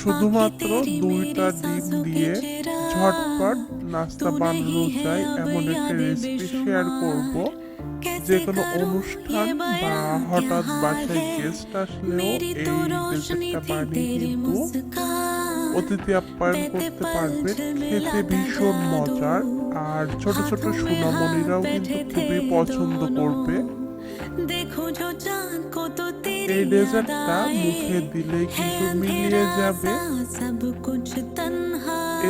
শুধুমাত্র দুইটা ডিম দিয়ে ঝটপট নাস্তা বানানো যায় এমন একটা রেসিপি শেয়ার করব। যে কোনো অনুষ্ঠান বা হঠাৎ বাসায় গেস্ট আসলেও এই রেসিপিটা বানিয়ে কিন্তু অতিথি আপ্যায়ন করতে পারবেন খেতে ভীষণ মজার। আর ছোট ছোট সোনামণিরাও কিন্তু খুবই পছন্দ করবে। এই ডেজার্টটা মুখে দিলেই কিন্তু মিলিয়ে যাবে।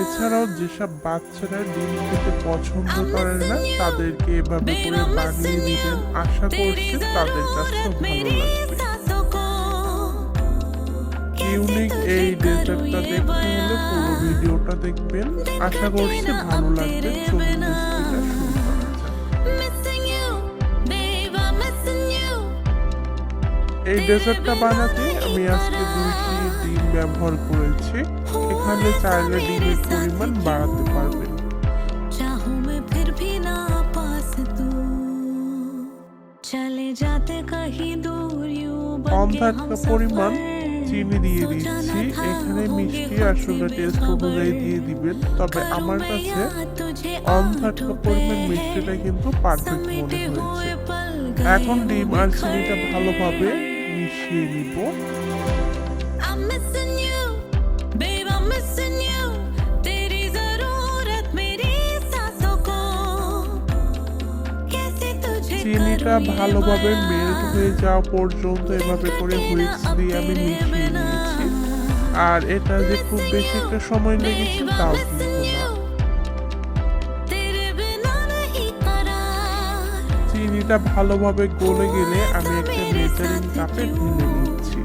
এছাড়াও যেসব বাচ্চারা ডিম খেতে পছন্দ করে না তাদেরকে এভাবে করে বানিয়ে দিবেন। আশা করছি তাদের কাছে ভালো লাগবে। ইউনিক এই ডেজার্টটা দেখতে হলে পুরো ভিডিওটা দেখবেন। আশা করছি ভালো লাগবে। চলুন এই ডেজার্টটা বানাতে আমি আজকে দুইটি ডিম ব্যবহার করেছি। এখানে চাইলে ডিমের পরিমাণ বাড়াতে পারবেন পরিমাণ চিনি দিয়ে দিচ্ছি এখানে মিষ্টি আর সুগার টেস্ট অনুযায়ী দিয়ে দিবেন। তবে আমার কাছে অন্ধাটকা পরিমাণ মিষ্টিটা কিন্তু পারফেক্ট মনে হয়েছে। এখন ডিম আর চিনিটা ভালোভাবে মিশিয়ে নিব চিনিটা ভালোভাবে মেল্ট হয়ে যাওয়া পর্যন্ত এভাবে করে হুইপস দিয়ে আমি মিশিয়ে নিয়েছি আর এটা যে খুব বেশি একটা সময় লেগেছে তাও কিন্তু এটা ভালোভাবে গলে গেলে আমি একটা মেজারিং কাপে ঢেলে নিচ্ছি।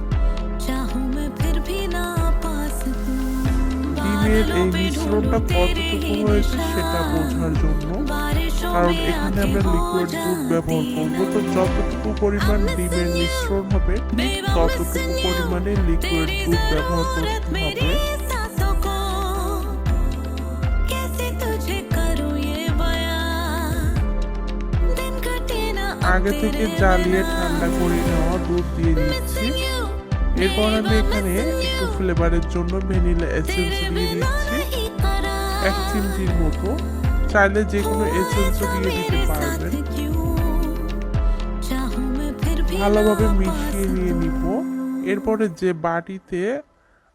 ডিমের এই মিশ্রণটা কতটুকু হয়েছে সেটা বোঝার জন্য। কারণ এখানে আমরা লিকুইড দুধ ব্যবহার করব। তো যতটুকু পরিমাণ ডিমের মিশ্রণ হবে ততটুকু পরিমাণে লিকুইড দুধ ব্যবহার করতে হবে। আগে থেকে জ্বালিয়ে ঠান্ডা করে নেওয়া দুধ দিয়ে দিচ্ছি। এরপর আমি এখানে একটু ফ্লেভারের জন্য ভ্যানিলা এসেন্স দিয়ে দিচ্ছি। এক চিমটির মতো। চাইলে যে কোনো এসেন্স দিয়ে দিতে পারবেন। ভালোভাবে মিশিয়ে নিয়ে নিব। এরপরে যে বাটিতে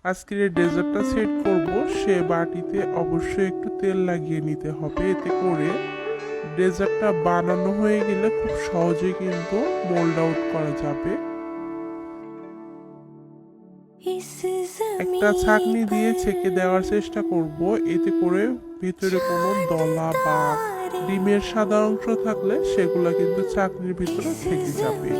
আজকের ডেজার্টটা সেট করব, সে বাটিতে অবশ্যই একটু তেল লাগিয়ে নিতে হবে। এতে করে ডেজার্টটা বানানো হয়ে গেলে খুব সহজেই কিন্তু মোল্ড আউট করা যাবে। একটা ছাকনি দিয়ে ছেঁকে দেওয়ার চেষ্টা করব এতে করে ভিতরে কোনো দলা বা ডিমের সাদা অংশ থাকলে সেগুলো কিন্তু চাকনির ভিতরে থেকে যাবে।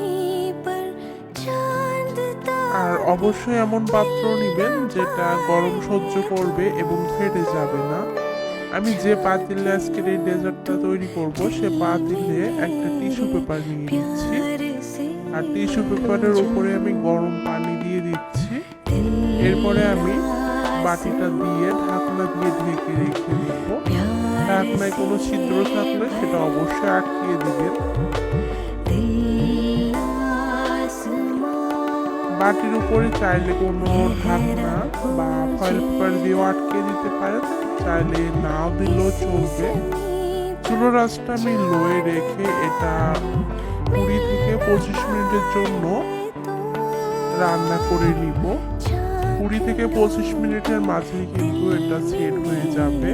আর অবশ্যই এমন পাত্র নেবেন যেটা গরম সহ্য করবে এবং ফেটে যাবে না। আমি যে পাতিলে আজকের এই ডেজার্টটা তৈরি করব, সে পাতিলে একটা টিস্যু পেপার নিয়ে নিচ্ছি। আর টিস্যু পেপারের উপরে আমি গরম পানি দিয়ে দিচ্ছি। এরপরে আমি বাটিটা দিয়ে ঢাকনা দিয়ে ঢেকে রেখে দিব। ঢাকনায় কোনো ছিদ্র থাকলে সেটা অবশ্যই আটকিয়ে দিবেন। বাটির উপরে চাইলে কোনো ঢাকনা বা ফয়েল পেপার দিয়েও চাইলে নাও দিলেও চলবে। চুলো রাসটা আমি লোয়ে রেখে এটা কুড়ি থেকে পঁচিশ মিনিটের জন্য রান্না করে নিব। কুড়ি থেকে পঁচিশ মিনিটের মাঝে কিন্তু এটা সেট হয়ে যাবে।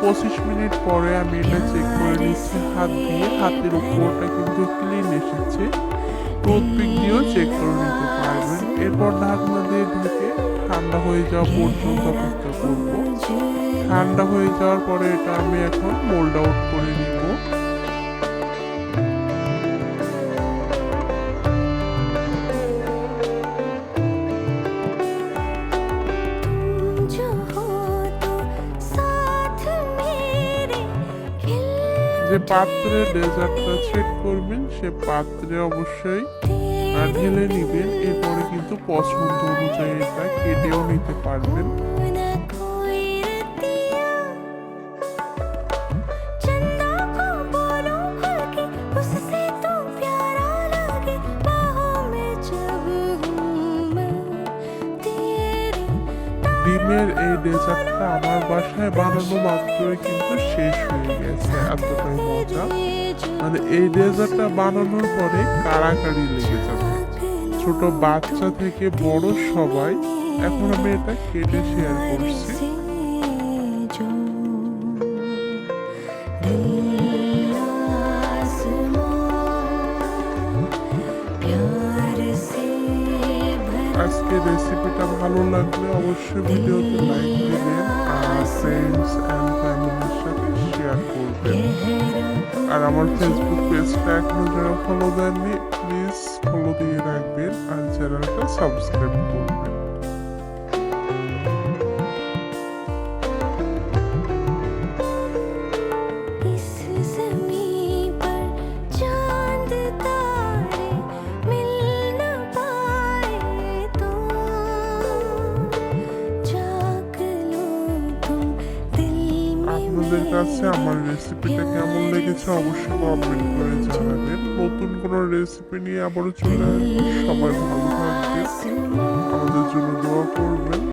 পঁচিশ মিনিট পরে আমি এটা চেক করে নিচ্ছি। হাত দিয়ে, হাতের উপরটা কিন্তু ক্লিন এসেছে। টুথপিক দিয়েও চেক করে নিতে পারবেন। এরপর ঢাকনা দিয়ে ঢেকে ঠান্ডা হয়ে যাওয়া পর্যন্ত অপেক্ষা করব। ঠান্ডা হয়ে যাওয়ার পরে এটা আমি এখন মোল্ড আউট করে নিব। পাত্রে ডেজার্টটা সেট করবেন, সে পাত্রে অবশ্যই ঢেলে নেবেন। এরপরে কিন্তু পছন্দ অনুযায়ী এটা কেটেও নিতে পারবেন। ডেজার্টটা আমার বাসায় বানানো মাত্রই কিন্তু শেষ হয়ে গেছে, এতটাই মজা। মানে এই ডেজার্টটা বানানোর পরে কারাকারি লেগে যাবে। ছোট বাচ্চা থেকে বড় সবাই, এখন আমি এটা কেটে শেয়ার করছি। আজকে রেসিপিটা ভালো লাগলে অবশ্যই ভিডিওতে লাইক দিবেন আর ফ্রেন্ডস অ্যান্ড ফ্যামিলির সাথে শেয়ার করবেন। আর আমার ফেসবুক পেজটা এখনও যারা ফলো দেননি প্লিজ ফলো দিয়ে রাখবেন আর চ্যানেলটা সাবস্ক্রাইব করবেন। আপনাদের কাছে আমার রেসিপিটা কেমন লেগেছে অবশ্যই কমেন্ট করে জানাবেন। নতুন কোনো রেসিপি নিয়ে আবারও চলে আসব। সবাই ভালো থাকবেন। আমাদের জন্য দোয়া করবেন।